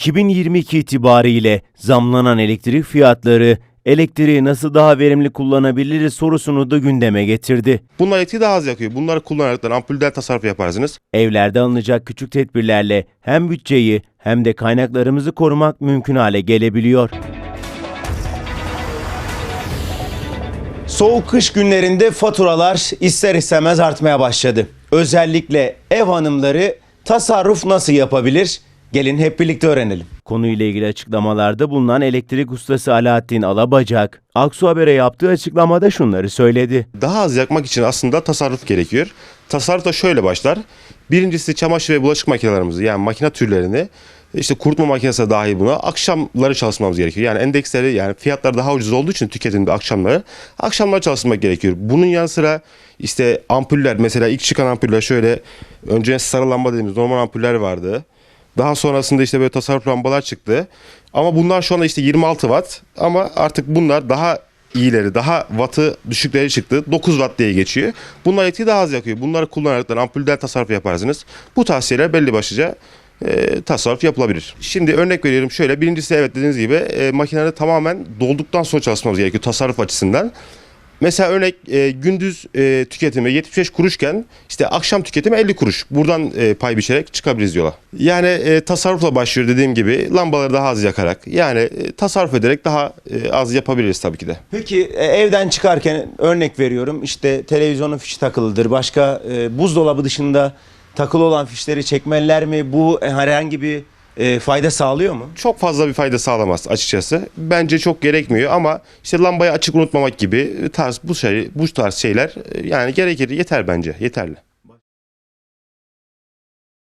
2022 itibariyle zamlanan elektrik fiyatları elektriği nasıl daha verimli kullanabiliriz sorusunu da gündeme getirdi. Bunlar elektriği daha az yakıyor. Bunları kullanarak da ampulden tasarruf yaparsınız. Evlerde alınacak küçük tedbirlerle hem bütçeyi hem de kaynaklarımızı korumak mümkün hale gelebiliyor. Soğuk kış günlerinde faturalar ister istemez artmaya başladı. Özellikle ev hanımları tasarruf nasıl yapabilir? Gelin hep birlikte öğrenelim. Konuyla ilgili açıklamalarda bulunan elektrik ustası Alaaddin Alabacak, Aksu Haber'e yaptığı açıklamada şunları söyledi. Daha az yakmak için aslında tasarruf gerekiyor. Tasarruf da şöyle başlar. Birincisi çamaşır ve bulaşık makinelerimizi yani makine türlerini işte kurutma makinesi dahil buna akşamları çalışmamız gerekiyor. Yani endeksleri yani fiyatlar daha ucuz olduğu için tüketimde akşamları akşamları çalışmak gerekiyor. Bunun yanı sıra işte ampuller mesela ilk çıkan ampuller şöyle önce sarı lamba dediğimiz normal ampuller vardı. Daha sonrasında işte böyle tasarruf lambalar çıktı. Ama bunlar şu anda işte 26 watt ama artık bunlar daha iyileri, daha wattı düşükleri çıktı. 9 watt diye geçiyor. Bunlar elektriği daha az yakıyor. Bunları kullanarak da ampulden tasarruf yaparsınız. Bu tavsiyeler belli başlıca e, tasarruf yapılabilir. Şimdi örnek veriyorum şöyle. Birincisi evet dediğiniz gibi e, makineleri tamamen dolduktan sonra çalışmamız gerekiyor tasarruf açısından. Mesela örnek e, gündüz e, tüketimi 75 kuruşken işte akşam tüketimi 50 kuruş. Buradan e, pay biçerek çıkabiliriz yola. Yani e, tasarrufla başlıyor dediğim gibi lambaları daha az yakarak. Yani e, tasarruf ederek daha e, az yapabiliriz tabii ki de. Peki e, evden çıkarken örnek veriyorum işte televizyonun fişi takılıdır. Başka e, buzdolabı dışında takılı olan fişleri çekmeliler mi? Bu e, herhangi bir e, fayda sağlıyor mu? Çok fazla bir fayda sağlamaz açıkçası. Bence çok gerekmiyor ama işte lambayı açık unutmamak gibi tarz bu şey bu tarz şeyler e, yani gerekir yeter bence yeterli.